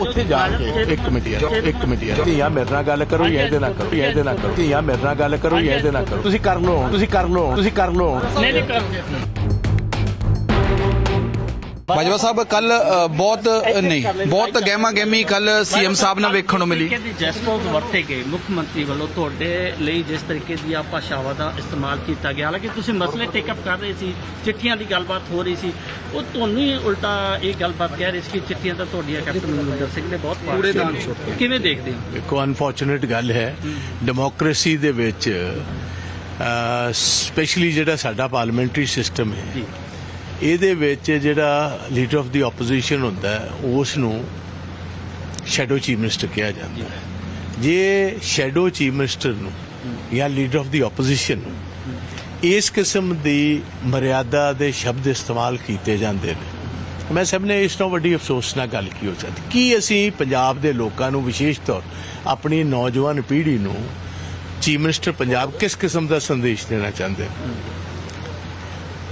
ਉੱਥੇ ਜਾ ਕੇ ਇੱਕ ਮਿੰਟ ਯਾਰ ਇੱਕ ਮਿੰਟ ਯਾਰ। ਧੀਆਂ ਮੇਰੇ ਨਾਲ ਗੱਲ ਕਰੋ ਜਾਂ ਇਹਦੇ ਨਾਲ ਕਰੋ ਜਾਂ ਇਹਦੇ ਨਾਲ ਕਰੋ। ਧੀਆਂ ਮੇਰੇ ਨਾਲ ਗੱਲ ਕਰੋ ਜਾਂ ਇਹਦੇ ਨਾਲ ਕਰੋ। ਤੁਸੀਂ ਕਰ ਲਓ ਤੁਸੀਂ ਕਰ ਲਓ ਤੁਸੀਂ ਕਰ ਲਓ ਨਹੀਂ ਨਹੀਂ ਕਰ ਬਾਜਵਾ ਸਾਹਿਬ ਕੱਲ ਬਹੁਤ ਨਹੀਂ ਬਹੁਤ ਗਹਿਮਾ ਗਹਿਮੀ ਕੱਲ ਸੀਐਮ ਸਾਹਿਬ ਨਾਲ ਵੇਖਣ ਨੂੰ ਮਿਲੀ। ਦੀ ਜੈਸਟਰਸ ਵਰਤੇ ਗਏ ਮੁੱਖ ਮੰਤਰੀ ਵੱਲੋਂ ਤੁਹਾਡੇ ਲਈ ਜਿਸ ਤਰੀਕੇ ਦੀਆਂ ਭਾਸ਼ਾਵਾਂ ਦਾ ਇਸਤੇਮਾਲ ਕੀਤਾ ਗਿਆ। ਹਾਲਾਂਕਿ ਤੁਸੀਂ ਮਸਲੇ ਟੇਕ ਅਪ ਕਰ ਰਹੇ ਸੀ ਚਿੱਠੀਆਂ ਦੀ ਗੱਲਬਾਤ ਹੋ ਰਹੀ ਸੀ। ਉਹ ਤੁਹਾਨੂੰ ਹੀ ਉਲਟਾ ਇਹ ਗੱਲਬਾਤ ਕਹਿ ਰਹੇ ਸੀ ਕਿ ਚਿੱਠੀਆਂ ਤਾਂ ਤੁਹਾਡੀਆਂ ਕੈਪਟਨ ਅਮਰਿੰਦਰ ਸਿੰਘ ਨੇ ਬਹੁਤ ਕੀਤੀਆਂ। ਕਿਵੇਂ ਦੇਖਦੇ ਹੋ? ਦੇਖੋ ਅਨਫੋਰਚੂਨੇਟ ਗੱਲ ਹੈ। ਡੈਮੋਕ੍ਰੇਸੀ ਦੇ ਵਿੱਚ ਸਪੈਸ਼ਲੀ ਜਿਹੜਾ ਸਾਡਾ ਪਾਰਲੀਮੈਂਟਰੀ ਸਿਸਟਮ ਹੈ ਜੀ। ਇਹਦੇ ਵਿੱਚ ਜਿਹੜਾ ਲੀਡਰ ਆਫ ਦੀ ਆਪੋਜੀਸ਼ਨ ਹੁੰਦਾ ਉਸ ਨੂੰ ਸ਼ੈਡੋ ਚੀਫ ਮਿਨਿਸਟਰ ਕਿਹਾ ਜਾਂਦਾ ਹੈ। ਜੇ ਸ਼ੈਡੋ ਚੀਫ ਮਿਨਿਸਟਰ ਨੂੰ ਜਾਂ ਲੀਡਰ ਆਫ ਦੀ ਆਪੋਜੀਸ਼ਨ ਨੂੰ ਇਸ ਕਿਸਮ ਦੀ ਮਰਿਆਦਾ ਦੇ ਸ਼ਬਦ ਇਸਤੇਮਾਲ ਕੀਤੇ ਜਾਂਦੇ ਨੇ, ਮੈਂ ਸਭ ਨੇ ਇਸ ਤੋਂ ਵੱਡੀ ਅਫਸੋਸ ਨਾਲ ਗੱਲ ਕੀ ਹੋ ਸਕਦੀ? ਕੀ ਅਸੀਂ ਪੰਜਾਬ ਦੇ ਲੋਕਾਂ ਨੂੰ ਵਿਸ਼ੇਸ਼ ਤੌਰ ਆਪਣੀ ਨੌਜਵਾਨ ਪੀੜ੍ਹੀ ਨੂੰ ਚੀਫ ਮਿਨਿਸਟਰ ਪੰਜਾਬ ਕਿਸ ਕਿਸਮ ਦਾ ਸੰਦੇਸ਼ ਦੇਣਾ ਚਾਹੁੰਦੇ ਨੇ?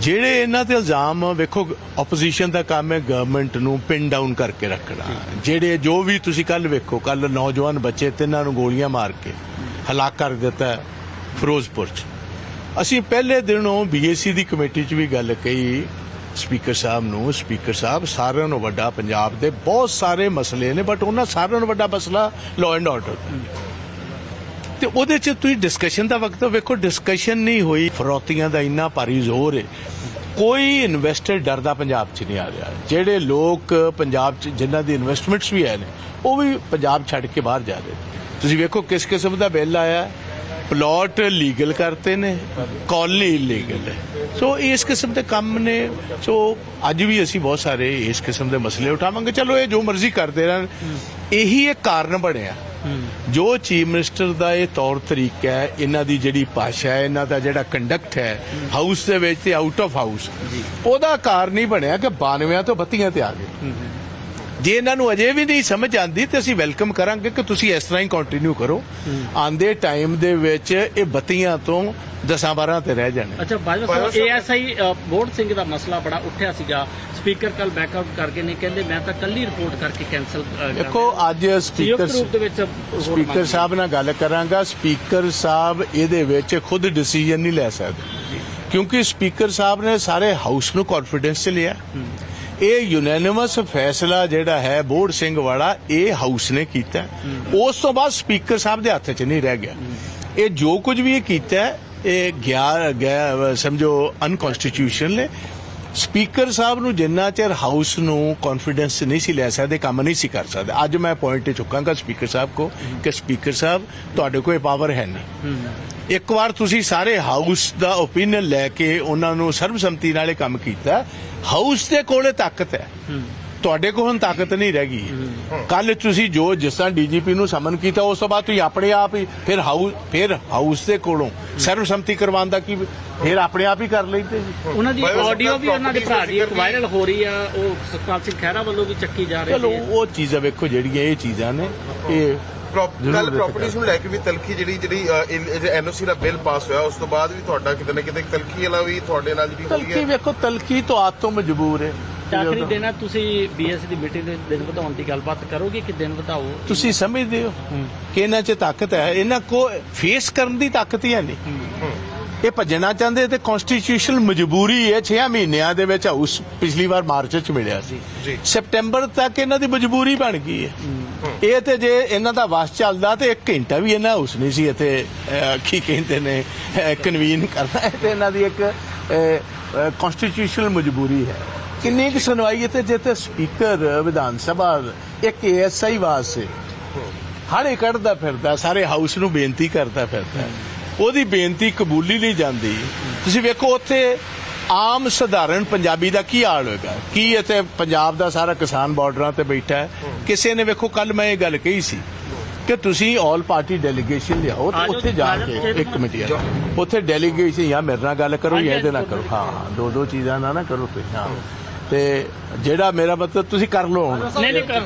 ਜਿਹੜੇ ਇਹਨਾਂ ਤੇ ਇਲਜ਼ਾਮ, ਵੇਖੋ ਆਪੋਜੀਸ਼ਨ ਦਾ ਕੰਮ ਹੈ ਗਵਰਨਮੈਂਟ ਨੂੰ ਪਿਨ ਡਾਊਨ ਕਰਕੇ ਰੱਖਣਾ। ਜਿਹੜੇ ਜੋ ਵੀ ਤੁਸੀਂ ਕੱਲ ਵੇਖੋ ਕੱਲ ਨੌਜਵਾਨ ਬੱਚੇ ਤਿੰਨਾਂ ਨੂੰ ਗੋਲੀਆਂ ਮਾਰ ਕੇ ਹਲਾਕ ਕਰ ਦਿੱਤਾ ਫਿਰੋਜ਼ਪੁਰ ਚ। ਅਸੀਂ ਪਹਿਲੇ ਦਿਨੋਂ ਬੀਏਸੀ ਦੀ ਕਮੇਟੀ ਚ ਵੀ ਗੱਲ ਕਹੀ ਸਪੀਕਰ ਸਾਹਿਬ ਨੂੰ ਸਪੀਕਰ ਸਾਹਿਬ ਸਾਰਿਆਂ ਨੂੰ ਵੱਡਾ ਪੰਜਾਬ ਦੇ ਬਹੁਤ ਸਾਰੇ ਮਸਲੇ ਨੇ ਬਟ ਉਹਨਾਂ ਸਾਰਿਆਂ ਨੂੰ ਵੱਡਾ ਮਸਲਾ ਲਾਅ ਐਂਡ ਆਰਡਰ ਤੇ ਉਹਦੇ ਚ ਤੁਸੀਂ ਡਿਸਕਸ਼ਨ ਦਾ ਵਕਤ ਵੇਖੋ ਡਿਸਕਸ਼ਨ ਨਹੀਂ ਹੋਈ। ਫਰੋਤੀਆਂ ਦਾ ਇੰਨਾ ਭਾਰੀ ਜ਼ੋਰ ਹੈ ਕੋਈ ਇਨਵੈਸਟਰ ਡਰਦਾ ਪੰਜਾਬ ਚ ਨਹੀਂ ਆ ਰਿਹਾ। ਜਿਹੜੇ ਲੋਕ ਪੰਜਾਬ ਚ, ਜਿਨ੍ਹਾਂ ਦੀ ਇਨਵੈਸਟਮੈਂਟਸ ਵੀ ਆਏ ਨੇ, ਉਹ ਵੀ ਪੰਜਾਬ ਛੱਡ ਕੇ ਬਾਹਰ ਜਾ ਰਹੇ ਤੁਸੀਂ ਵੇਖੋ ਕਿਸ ਕਿਸਮ ਦਾ ਬਿੱਲ ਆਇਆ। ਪਲਾਟ ਲੀਗਲ ਕਰਤੇ ਨੇ ਕਾਲਨੀ ਇਲੀਗਲ ਹੈ। ਸੋ ਇਸ ਕਿਸਮ ਦੇ ਕੰਮ ਨੇ। ਸੋ ਅੱਜ ਵੀ ਅਸੀਂ ਬਹੁਤ ਸਾਰੇ ਇਸ ਕਿਸਮ ਦੇ ਮਸਲੇ ਉਠਾਵਾਂਗੇ। ਚਲੋ, ਇਹ ਜੋ ਮਰਜ਼ੀ ਕਰਦੇ ਰਹਿਣ। ਇਹੀ ਇੱਕ ਕਾਰਨ ਬਣਿਆ। ਜੋ ਚੀਫ ਮਿਨਿਸਟਰ ਦਾ ਇਹ ਤੌਰ ਤਰੀਕਾ ਹੈ ਇਹਨਾਂ ਦੀ ਜਿਹੜੀ ਭਾਸ਼ਾ ਹੈ ਇਹਨਾਂ ਦਾ ਜਿਹੜਾ ਕੰਡਕਟ ਹੈ ਹਾਊਸ ਦੇ ਵਿੱਚ ਤੇ ਆਊਟ ਆਫ ਹਾਊਸ ਉਹਦਾ ਕਾਰਨ ਹੀ ਬਣਿਆ ਕਿ 92 ਤੋਂ ਬੱਤੀਆਂ ਤੇ ਆ ਗਏ। ਜੇ ਇਹਨਾਂ ਨੂੰ ਅਜੇ ਵੀ ਨਹੀਂ ਸਮਝ ਆਂਦੀ ਤੇ ਅਸੀਂ ਵੈਲਕਮ ਕਰਾਂਗੇ ਕਿ ਤੁਸੀਂ ਇਸ ਤਰ੍ਹਾਂ ਹੀ ਕੰਟੀਨਿਊ ਕਰੋ। ਆਂਦੇ ਟਾਈਮ ਦੇ ਵਿੱਚ ਇਹ ਬੱਤੀਆਂ ਤੋਂ 10 12 ਤੇ ਰਹਿ ਜਾਣੇ। ਅੱਛਾ ਬਾਜਵਾ ਸਾਹਿਬ ਏਐਸਆਈ ਬੋਰਡ ਸਿੰਘ ਦਾ ਮਸਲਾ ਬੜਾ ਉੱਠਿਆ ਸੀਗਾ। ਸਪੀਕਰ ਕੱਲ ਬੈਕਆਊਟ ਕਰਕੇ ਨਹੀਂ ਕਹਿੰਦੇ ਮੈਂ ਤਾਂ ਕੱਲੀ ਰਿਪੋਰਟ ਕਰਕੇ ਕੈਨਸਲ ਦੇਖੋ ਅੱਜ ਸਪੀਕਰ ਰੂਪ ਦੇ ਵਿੱਚ ਸਪੀਕਰ। ਸਾਹਿਬ ਨਾਲ ਗੱਲ ਕਰਾਂਗਾ। ਸਪੀਕਰ ਸਾਹਿਬ ਇਹਦੇ ਵਿੱਚ ਖੁਦ ਡਿਸੀਜਨ ਨਹੀਂ ਲੈ ਸਕਦੇ। ਕਿਉਂਕਿ ਸਪੀਕਰ ਸਾਹਿਬ ਨੇ ਸਾਰੇ ਹਾਊਸ ਨੂੰ ਕੌਨਫੀਡੈਂਸ 'ਚ ਲਿਆ। ਇਹ ਯੂਨੈਨਿਮਸ ਫੈਸਲਾ ਜਿਹੜਾ ਹੈ ਬੋਰਡ ਸਿੰਘ ਵਾਲਾ ਇਹ ਹਾਊਸ ਨੇ ਕੀਤਾ। ਉਸ ਤੋਂ ਬਾਅਦ ਸਪੀਕਰ ਸਾਹਿਬ ਦੇ ਹੱਥ 'ਚ ਨਹੀਂ ਰਹਿ ਗਿਆ। ਇਹ ਜੋ ਕੁਝ ਵੀ ਇਹ ਕੀਤਾ ਇਹ ਗਿਆ ਗਿਆ ਸਮਝੋ ਅਨਕਨਸਟੀਟਿਊਸ਼ਨਲ ਹੈ ਸਪੀਕਰ ਸਾਹਿਬ ਨੂੰ ਜਿੰਨਾ ਚਿਰ ਹਾਊਸ ਨੂੰ ਕੌਨਫੀਡੈਂਸ ਨਹੀਂ ਸੀ ਲੈ ਸਕਦੇ, ਕੰਮ ਨਹੀਂ ਸੀ ਕਰ ਸਕਦੇ। ਅੱਜ ਮੈਂ ਪੁਆਇੰਟ ਤੇ ਚੁੱਕਾਂਗਾ ਸਪੀਕਰ ਸਾਹਿਬ ਕੋ ਕਿ ਸਪੀਕਰ ਸਾਹਿਬ, ਤੁਹਾਡੇ ਕੋਲ ਪਾਵਰ ਹੈ ਨਾ ਇੱਕ ਵਾਰ ਤੁਸੀਂ ਸਾਰੇ ਹਾਊਸ ਦਾ ਓਪੀਨੀਅਨ ਲੈ ਕੇ ਉਹਨਾਂ ਨੂੰ ਸਰਬਸੰਮਤੀ ਨਾਲ ਇਹ ਕੰਮ ਕੀਤਾ, ਹਾਊਸ ਦੇ ਕੋਲੇ ਤਾਕਤ ਹੈ। ਤੁਹਾਡੇ ਕੋਲ ਹੁਣ ਤਾਕਤ ਨਹੀਂ ਰਹਿ ਗਈ। ਕੱਲ ਤੁਸੀਂ ਜੋ ਜਿਸ ਤਰ੍ਹਾਂ ਡੀਜੀਪੀ ਨੂੰ ਸਮਨ ਕੀਤਾ ਉਸ ਤੋਂ ਬਾਅਦ ਤੁਸੀਂ ਆਪਣੇ ਆਪ ਹੀ ਫਿਰ ਹਾਊਸ ਫਿਰ ਹਾਊਸ ਦੇ ਕੋਲੋਂ ਸਰਬਸੰਮਤੀ ਕਰਵਾਉਣ ਦਾ ਕੀ ਫਿਰ ਆਪਣੇ ਆਪ ਹੀ ਕਰ ਲੈਂਦੇ ਜੀ। ਉਹਨਾਂ ਦੀ ਆਡੀਓ ਵੀ ਉਹਨਾਂ ਦੇ ਭਰਾ ਦੀ ਵਾਇਰਲ ਹੋ ਰਹੀ ਆ ਉਹ ਸਤਪਾਲ ਸਿੰਘ ਖਹਿਰਾ ਵੱਲੋਂ ਵੀ ਚੱਕੀ ਜਾ ਰਹੀ ਚਲੋ ਹੈ। ਉਹ ਚੀਜ਼ਾਂ ਵੇਖੋ ਜਿਹੜੀਆਂ ਇਹ ਚੀਜ਼ਾਂ ਨੇ ਇਹ ਕੱਲ। ਪ੍ਰਾਪਰਟੀਜ਼ ਨੂੰ ਲੈ ਕੇ ਵੀ ਤਲਖੀ ਜਿਹੜੀ ਜਿਹੜੀ ਐਨਓਸੀ ਦਾ ਬਿੱਲ ਪਾਸ ਹੋਇਆ ਉਸ ਤੋਂ ਬਾਅਦ ਵੀ ਤੁਹਾਡਾ ਕਿਤੇ ਨਾ ਕਿਤੇ ਤਲਖੀ ਵਾਲਾ ਵੀ ਤੁਹਾਡੇ ਨਾਲ ਜਿਹੜੀ ਹੋਈ ਤਲਕੀ ਹੈ ਵੇਖੋ ਤਲਕੀ ਤੋਂ ਆਪ ਤੋਂ ਮਜਬੂਰ ਹੈ। ਆਖਰੀ ਦਿਨ ਆ ਤੁਸੀਂ ਬੀਐਸ ਦੀ ਮੀਟਿੰਗ ਦੇ ਦਿਨ ਵਧਾਉਣ ਦੀ ਗੱਲਬਾਤ ਕਰੋਗੇ ਕਿ ਦਿਨ ਵਧਾਓ ਤੁਸੀਂ ਸਮਝਦੇ ਹੋ ਕਿ ਇਹਨਾਂ 'ਚ ਤਾਕਤ ਹੈ ਇਹਨਾਂ ਕੋ ਫੇਸ ਕਰਨ ਦੀ ਤਾਕਤ ਹੀ ਹੈ ਨਹੀਂ। ਇਹ ਭੱਜਣਾ ਚਾਹੁੰਦੇ ਤੇ ਕਨਸਟੀਟਿਊਸ਼ਨਲ ਮਜਬੂਰੀ ਹੈ 6 ਮਹੀਨਿਆਂ ਦੇ ਵਿੱਚ ਹਾਊਸ ਪਿਛਲੀ ਵਾਰ ਮਾਰਚ 'ਚ ਮਿਲਿਆ ਸੀ। ਜੀ। ਸਪਟੈਂਬਰ ਤੱਕ ਇਹਨਾਂ ਦੀ ਮਜਬੂਰੀ ਬਣ ਗਈ ਹੈ। ਇਹ ਤੇ ਜੇ ਇਹਨਾਂ ਦਾ ਵਸ ਚੱਲਦਾ ਤੇ ਇੱਕ ਘੰਟਾ ਵੀ ਇਹਨਾਂ ਹਾਊਸ ਨਹੀਂ ਸੀ ਇੱਥੇ ਅਹ, ਕੀ ਕਹਿੰਦੇ ਨੇ ਕਨਵੀਨ ਕਰਨਾ। ਹੈ ਤੇ ਇਹਨਾਂ ਦੀ ਇੱਕ ਕਨਸਟੀਟਿਊਸ਼ਨਲ ਮਜਬੂਰੀ ਹੈ। ਕਿੰਨੀ ਕੁ ਸੁਣਵਾਈ ਇੱਥੇ ਜਿੱਥੇ ਸਪੀਕਰ ਵਿਧਾਨ ਸਭਾ ਇੱਕ ਏਐਸਆਈ ਵਾਸਤੇ ਹਾੜੇ ਕੱਢਦਾ ਫਿਰਦਾ ਸਾਰੇ ਹਾਊਸ ਨੂੰ ਬੇਨਤੀ ਕਰਦਾ ਫਿਰਦਾ। ਉਹਦੀ ਬੇਨਤੀ ਕਬੂਲੀ ਨਹੀਂ ਜਾਂਦੀ। ਤੁਸੀਂ ਵੇਖੋ ਉੱਥੇ ਆਮ ਸਧਾਰਨ ਪੰਜਾਬੀ ਦਾ ਕੀ ਹਾਲ ਹੋਏਗਾ? ਕੀ ਇੱਥੇ ਪੰਜਾਬ ਦਾ ਸਾਰਾ ਕਿਸਾਨ ਬਾਰਡਰਾਂ ਤੇ ਬੈਠਾ ਹੈ? ਕਿਸੇ ਨੇ ਵੇਖੋ ਕੱਲ ਮੈਂ ਇਹ ਗੱਲ ਕਹੀ ਸੀ ਕਿ ਤੁਸੀਂ ਆਲ ਪਾਰਟੀ ਡੈਲੀਗੇਸ਼ਨ ਲਿਆਓ ਤੇ ਉੱਥੇ ਜਾ ਕੇ ਇੱਕ ਮਿੰਟ ਯਾਰ। ਉੱਥੇ ਡੈਲੀਗੇਸ਼ਨ ਜਾਂ ਮੇਰੇ ਨਾਲ ਗੱਲ ਕਰੋ ਜਾਂ ਇਹਦੇ ਨਾਲ ਕਰੋ। ਹਾਂ ਦੋ ਦੋ ਚੀਜ਼ਾਂ ਨਾ ਨਾ ਕਰੋ ਤੁਸੀਂ ਹਾਂ। ਤੇ ਜਿਹੜਾ ਮੇਰਾ ਮਤਲਬ ਤੁਸੀਂ ਕਰ ਲਓ ਹੁਣ। ਨਹੀਂ ਨਹੀਂ ਕਰ।